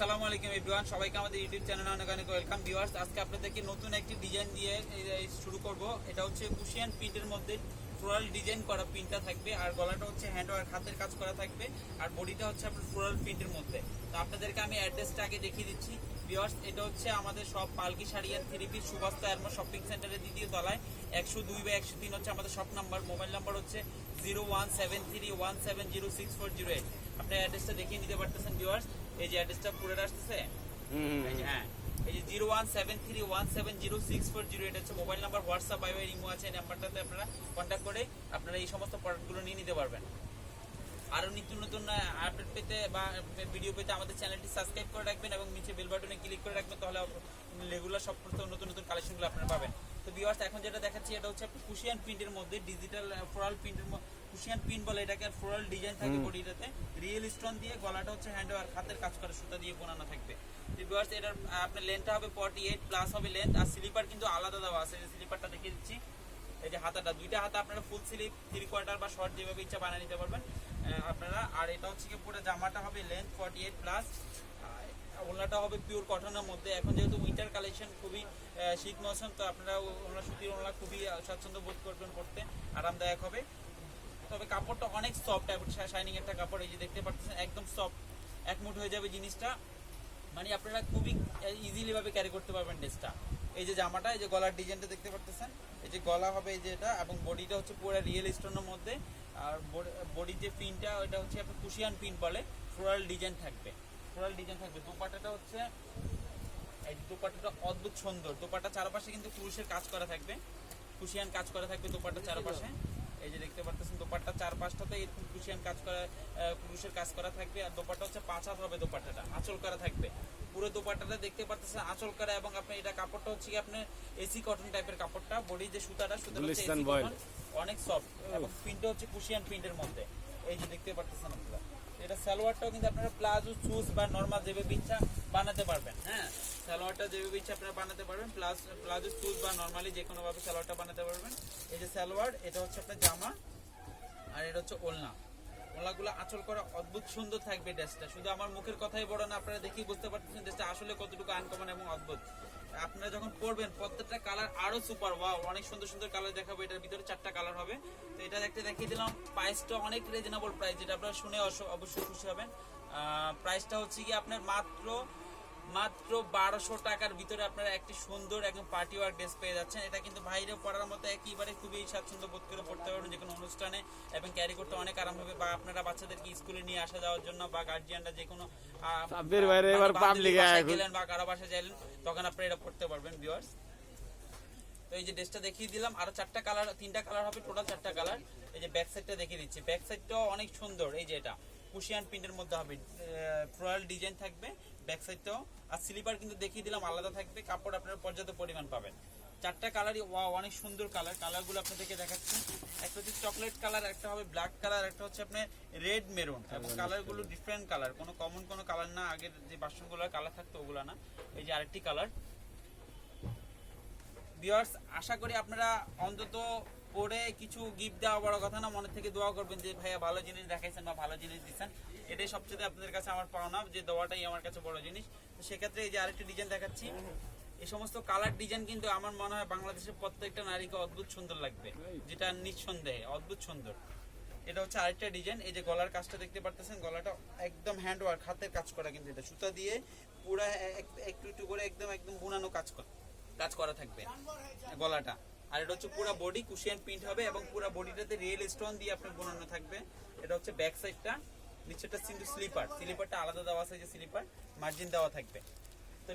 আসসালামু আলাইকুম এভরিওয়ান, সবাইকে আমাদের ইউটিউব চ্যানেলে অনেক অনেক ওয়েলকাম ভিউয়ার্স। আজকে আপনাদেরকে নতুন একটি ডিজাইন দিয়ে শুরু করব। এটা হচ্ছে কুশিয়ান প্রিন্টের মধ্যে ফ্লোরাল ডিজাইন করা প্রিন্টটা থাকবে, আর গলাটা হচ্ছে হ্যান্ড ওয়ার্ক হাতের কাজ করা থাকবে, আর বডিটা হচ্ছে আপনার ফ্লোরাল প্রিন্টের মধ্যে। তো আপনাদেরকে আমি অ্যাড্রেসটা আগে দেখিয়ে দিচ্ছি। ভিউয়ার্স, এটা হচ্ছে আমাদের সব পালকি শাড়ি আর থ্রি পিস এরমা শপিং সেন্টারের দ্বিতীয় তলায়। একশো দুই বা একশো তিন হচ্ছে আমাদের শপ নাম্বার মোবাইল নাম্বার হচ্ছে zero one seven three one seven zero six four zero eight. আপনি অ্যাড্রেসটা দেখিয়ে নিতে পারতেছেন ভিউয়ার্স এই যে অ্যাড্রেসটা পুরো আসতেছে? হ্যাঁ। এই যে zero one seven three one seven zero six four zero এটা হচ্ছে মোবাইল নাম্বার হোয়াটসঅ্যাপ বাই বাই ইমো আছে এই নাম্বারটাতে আপনারা কন্ট্যাক্ট করে আপনারা এই সমস্ত প্রোডাক্টগুলো নিয়ে নিতে পারবেন। আরও নিত্য নতুন আপডেট পেতে বা ভিডিও পেতে আমাদের চ্যানেলটি সাবস্ক্রাইব করে রাখবেন এবং নিচে বেল বাটনে ক্লিক করে রাখবেন তাহলে রেগুলার সব নতুন নতুন কালেকশনগুলো আপনারা পাবেন। তো ভিউয়ার্স এখন যেটা দেখাচ্ছি এটা হচ্ছে কুশিয়ান প্রিন্টের মধ্যে ডিজিটাল ফ্লোরাল প্রিন্টের কুশিয়ান প্রিন্ট বলে এটাকে ফ্লোরাল ডিজাইন থাকে বডিটাতে। রিয়েল স্টোন দিয়ে গলাটা হচ্ছে হ্যান্ড ওয়ার্ক হাতের কাজ করা সুতা দিয়ে বোনানো থাকবে। ভিউয়ার্স এটার আপনার লেন্থটা হবে 48 প্লাস হবে লেন্থ আর স্লিপার কিন্তু আলাদা দেওয়া আছে। স্লিপারটা দেখিয়ে দিচ্ছি। এই যে হাতাটা দুইটা হাতা আপনারা ফুল স্লিপ থ্রি কোয়ার্টার বা শর্ট যেভাবে ইচ্ছা বানিয়ে নিতে পারবেন আপনারা। আর এটা হচ্ছে কি পুরো জামাটা হবে লেন্থ 48 প্লাস ওনাটা হবে পিওর কটনের মধ্যে। এখন যেহেতু উইন্টার কালেকশন খুবই শীত মৌসুম তো আপনারা ওনার সুতির ওনারা খুবই স্বাচ্ছন্দ্য বোধ করবেন পড়তে আরামদায়ক হবে। তবে কাপড়টা অনেক সফট শাইনিং একটা কাপড়, এই যে দেখতে পাচ্ছেন, একদম সফট এক মুঠ হয়ে যাবে জিনিসটা। মানে আপনারা খুবই ইজিলি ভাবে ক্যারি করতে পারবেন ড্রেসটা এই যে জামাটা, এই যে গলার ডিজাইনটা দেখতে পাচ্ছেন এই যে গলা হবে এই যে এটা, এবং বডিটা হচ্ছে পুরো রিয়েল স্টোনের মধ্যে, আর বডির যে পিনটা ওটা হচ্ছে আপনার কুশিয়ান পিন বলে ফ্লোরাল ডিজাইন থাকবে ফ্লোরাল ডিজাইন থাকবে। দোপাটাটা হচ্ছে, এই যে দোপাটাটা অদ্ভুত সুন্দর, দোপাটা চারপাশে কিন্তু পুরুষের কাজ করা থাকবে কুশিয়ান কাজ করা থাকবে দোপাটা চারপাশে। এই যে দেখতে পাচ্ছেন দোপাট্টা চার পাঁচটাতে এরকম কুশিয়ান কাজ করা আহ, পুরুষের কাজ করা থাকবে আর দোপাট্টা হচ্ছে পাঁচ হাত হবে দোপাট্টাটা আঁচল করা থাকবে। পুরো দোপাট্টাটা দেখতে পাচ্ছেন আঁচল করা এবং আপনি এটা কাপড়টা হচ্ছে কি আপনার এসি কটন টাইপের কাপড়টা বডি যে সুতাটা সুতা হচ্ছে অনেক সফট এবং প্রিন্টটা হচ্ছে কুশিয়ান প্রিন্টের মধ্যে। এই যে দেখতে পাচ্ছেন আপনারা। এটা সালোয়ারটাও কিন্তু আপনারা প্লাজো চুজ বা নর্মাল যেভাবে ইচ্ছা বানাতে পারবেন হ্যাঁ? সালোয়ারটা যেভাবে ইচ্ছা আপনারা বানাতে পারবেন প্লাস প্লাজো চুজ বা নর্মালি যে কোনোভাবে সালোয়ারটা বানাতে পারবেন। এই যে সালোয়ার, এটা হচ্ছে আপনার জামা আর এটা হচ্ছে ওলনা। ওলনাগুলো আঁচল করা অদ্ভুত সুন্দর থাকবে ড্রেসটা। শুধু আমার মুখের কথাই বড় না, আপনারা দেখেই বুঝতে পারতেছেন ড্রেসটা আসলে কতটুকু আনকমন এবং অদ্ভুত। আপনারা যখন পরবেন, প্রত্যেকটা কালার আরও সুপার ওয়াও অনেক সুন্দর সুন্দর কালার দেখাবো, এটার ভিতরে চারটা কালার হবে। তো এটা একটা দেখিয়ে দিলাম প্রাইসটা অনেক রিজনেবল প্রাইস যেটা আপনারা শুনে অবশ্যই খুশি হবেন। প্রাইসটা হচ্ছে কি আপনার মাত্র মাত্র বারোশো টাকার ভিতরে আপনারা একটি সুন্দর একদম পার্টি ওয়ার ড্রেস পেয়ে যাচ্ছেন। এটা কিন্তু বাইরে পরার মতো একেবারে খুবই স্বাচ্ছন্দ্য বোধ করে পড়তে পারবেন যে কোনো অনুষ্ঠানে এবং ক্যারি করতে অনেক আরাম হবে বা আপনারা বাচ্চাদেরকে স্কুলে নিয়ে আসা যাওয়ার জন্য বা গার্জিয়ানরা যে কোনো গেলেন বা কারও বাসায় গেলেন তখন আপনারা এটা পড়তে পারবেন ভিউয়ার্স তো এই যে ড্রেসটা দেখিয়ে দিলাম আরও চারটা কালার তিনটা কালার হবে টোটাল চারটা কালার এই যে ব্যাক সাইডটা দেখিয়ে দিচ্ছি। ব্যাক সাইডটাও অনেক সুন্দর এই যে এটা। কুশিয়ান প্রিন্টের মধ্যে হবে। ফ্লোরাল ডিজাইন থাকবে ব্যাক সাইডটাও আর স্লিপার কিন্তু দেখিয়ে দিলাম আলাদা থাকবে। কাপড় আপনারা পর্যাপ্ত পরিমাণ পাবেন। চারটা কালারই অনেক সুন্দর কালার কালারগুলো আপনাদেরকে দেখাচ্ছি। একটা হচ্ছে চকলেট কালার একটা হবে ব্ল্যাক কালার একটা হচ্ছে আপনার রেড মেরুন এবং কালারগুলো ডিফারেন্ট কালার কোনো কমন কোনো কালার না। আগের যে বাসনগুলোর কালার থাকতো ওগুলো না। এই যে আরেকটি কালার ভিউয়ার্স আশা করি আপনারা অন্তত পরে কিছু গিফট দেওয়া বড় কথা না মনে থেকে দোয়া করবেন যে, ভাইয়া, ভালো জিনিস দেখাইছেন বা ভালো জিনিস দিচ্ছেন। এটাই সবচেয়ে আপনাদের কাছে আমার পাওনা, যে দেওয়াটাই আমার কাছে বড় জিনিস। তো সেক্ষেত্রে এই যে আরেকটি ডিজাইন দেখাচ্ছি। এই সমস্ত কালার ডিজাইন কিন্তু আমার মনে হয় বাংলাদেশের প্রত্যেকটা নারীকে অদ্ভুত সুন্দর লাগবে, যেটা নিঃসন্দেহে অদ্ভুত সুন্দর। এটা হচ্ছে আরেকটা ডিজাইন এই যে গলার কাজটা দেখতে পারতেছেন, গলাটা একদম হ্যান্ড ওয়ার্ক হাতের কাজ করা কিন্তু এটা। সুতা দিয়ে পুরো এক- একটু একটু করে একদম একদম বুনানো কাজ করা কাজ করা থাকবে গলাটা। আর এটা হচ্ছে পুরো বডি কুশিয়ান প্রিন্ট হবে এবং পুরো বডিটাতে রিয়েল স্টোন দিয়ে আপনার বোনানো থাকবে। এটা হচ্ছে ব্যাক সাইডটা নিচেরটা কিন্তু স্লিপার স্লিপারটা আলাদা দেওয়া আছে যে স্লিপার মার্জিন দেওয়া থাকবে। তো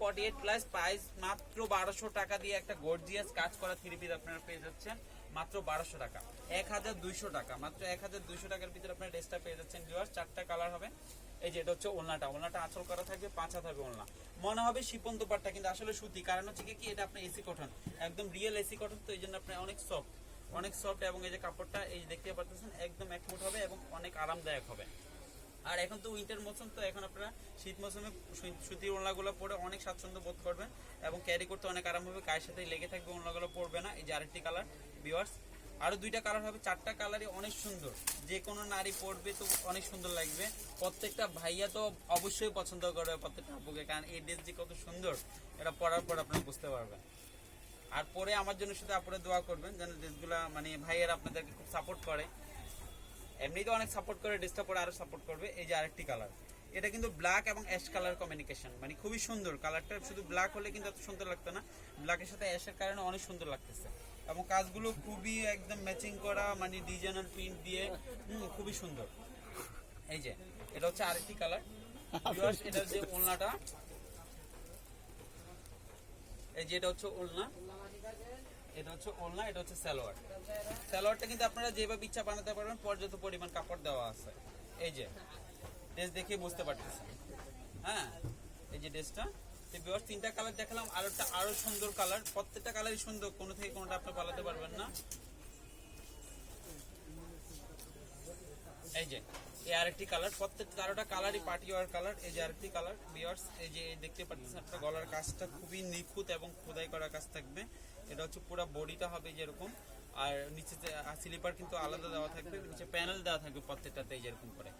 ফর্টি এইট প্লাস প্রাইস মাত্র বারোশো টাকা দিয়ে একটা গর্জিয়াস কাজ করা থ্রি পিস আপনারা পেয়ে যাচ্ছেন। মাত্র বারোশো টাকা। এক হাজার দুইশো টাকা। মাত্র এক হাজার দুইশো টাকার ভিতরে ড্রেসটা পেয়ে যাচ্ছেন চারটা কালার হবে। এই যে এটা হচ্ছে ওলনাটা। ওলনাটা আঁচল করা থাকবে, পাঁচ হবে ওলনা। মনে হবে শিপন দোপাট্টা, কিন্তু আসলে সুতি। কারণ হচ্ছে কি এটা আপনার এসি কটন একদম রিয়েল এসি কটন তো এই জন্য আপনার অনেক সফট অনেক সফট এবং এই যে কাপড়টা, এই দেখতে পাচ্ছেন, একদম এক মুঠ হবে এবং অনেক আরামদায়ক হবে। আর এখন তো উইন্টার মৌসুম, তো এখন আপনারা শীত মৌসুমে সুতির ওড়নাগুলো পরে অনেক স্বাচ্ছন্দ্য বোধ করবেন এবং ক্যারি করতে অনেক আরাম হবে, গায়ের সাথে লেগে থাকবে, ওড়নাগুলো পরবে না। এই যে আরেকটি কালার ভিওয়ার্স আরও দুইটা কালার হবে, চারটা কালারই অনেক সুন্দর। যে কোনো নারী পরবে তো অনেক সুন্দর লাগবে। প্রত্যেকটা ভাইয়া তো অবশ্যই পছন্দ করবে প্রত্যেকটা আপুকে, কারণ এই ড্রেস যে কত সুন্দর, এটা পরার পর আপনারা বুঝতে পারবেন। আর পরে আমার জন্য শুধু আপনারা দোয়া করবেন, যেন ড্রেসগুলো মানে ভাইয়েরা আপনাদেরকে খুব সাপোর্ট করে। এমনিতে অনেক সাপোর্ট করে ডিস্টার্ব করে আরও সাপোর্ট করবে। এই যে আরেকটি কালার এটা কিন্তু ব্ল্যাক এবং অ্যাশ কালার কমিউনিকেশন মানে খুবই সুন্দর। কালারটা শুধু ব্ল্যাক হলে কিন্তু এত সুন্দর লাগতো না। ব্ল্যাকের সাথে অ্যাশের কারণে অনেক সুন্দর লাগতেছে। এবং কাজগুলো খুবই একদম ম্যাচিং করা মানে ডিজাইনার প্রিন্ট দিয়ে হুম, খুবই সুন্দর। এই যে এটা হচ্ছে আরেকটি কালার এটা যে ওলনাটা এই যে এটা হচ্ছে ওলনা এটা হচ্ছে এটা হচ্ছে সালোয়ার। সালোয়ারটা কিন্তু আপনারা যেভাবে ইচ্ছা বানাতে পারবেন, পর্যাপ্ত পরিমাণ কাপড় দেওয়া আছে। এই যে, ড্রেস দেখে বুঝতে পারতেছেন। হ্যাঁ এই যে ড্রেসটা। তিনটা কালার দেখালাম, আর একটা সুন্দর কালার প্রত্যেকটা কালারই সুন্দর, কোনো থেকে কোনোটা আপনি পালাতে পারবেন না। এই যে, এই আরেকটি কালার প্রত্যেক চারোটা কালারই পার্টি ওয়ার কালার এই যে আরেকটি কালার বিয়ার্স এই যে দেখতে পাচ্ছেন, আপনার গলার কাজটা খুবই নিখুঁত এবং খোদাই করা কাজ থাকবে। এটা হচ্ছে পুরো বডিটা হবে যেরকম, আর নিচে স্লিপার কিন্তু আলাদা দেওয়া থাকবে, নিচে প্যানেল দেওয়া থাকবে প্রত্যেকটাতে যেরকম করে।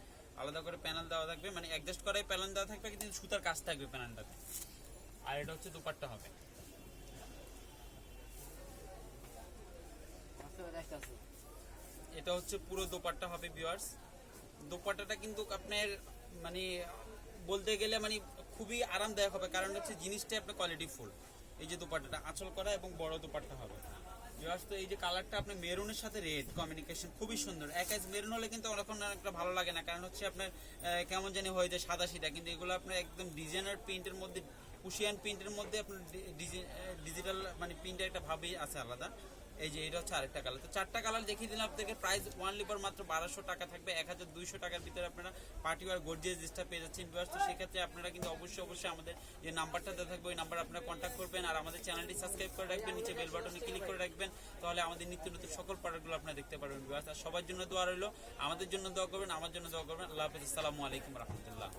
আলাদা করে প্যানেল দেওয়া থাকবে মানে অ্যাডজাস্ট করাই প্যানেল দেওয়া থাকবে, কিন্তু সুতার কাজ থাকবে প্যানেলটাতে আর এটা হচ্ছে দুপাট্টা হবে। এটা হচ্ছে পুরো দোপাট্টা হবে ভিউয়ার্স দোপাট্টাটা কিন্তু আপনার মানে বলতে গেলে মানে খুবই আরামদায়ক হবে, কারণ হচ্ছে জিনিসটা আপনার কোয়ালিটি ফুল এই যে দোপাট্টাটা, আঁচল করা এবং বড় দোপাট্টা হবে। জাস্ট এই যে কালারটা আপনার মেরুনের সাথে রেড কমিউনিকেশন খুবই সুন্দর। এক এক মেরুন হলে কিন্তু অনেকক্ষণ অনেকটা ভালো লাগে না, কারণ হচ্ছে আপনার কেমন জানি হয়ে যায় সাদা সিটা কিন্তু এগুলো আপনার একদম ডিজাইনার প্রিন্টের মধ্যে কুশিয়ান প্রিন্টের মধ্যে আপনার ডিজিটাল মানে প্রিন্টের একটা ভাবেই আছে আলাদা। এই যে এটা হচ্ছে আরেকটা কালার তো চারটা কালার দেখিয়ে দিলাম আপনাদেরকে। প্রাইস ওয়ান লিপার মাত্র বারোশো টাকা থাকবে। এক হাজার দুইশো টাকার ভিতরে আপনারা পার্টি ওয়ার জিনিসটা পেয়ে যাচ্ছেন বিভার্স তো সেক্ষেত্রে আপনারা কিন্তু অবশ্যই অবশ্যই আমাদের যে নাম্বারটা দেওয়া থাকবে, ওই নাম্বার আপনারা কন্ট্যাক্ট করবেন। আর আমাদের চ্যানেলটি সাবস্ক্রাইব করে রাখবেন, নিচে বেল বাটনে ক্লিক করে রাখবেন। তাহলে আমাদের নিত্য নতুন সকল প্রোডাক্টগুলো আপনারা দেখতে পারবেন বিভার্স আর সবার জন্য দোয়া রইল। আমাদের জন্য দোয়া করবেন, আমার জন্য দোয়া করবেন। আল্লাহ হাফিজ। আসসালামু আলাইকুম রহমতুল্লাহ।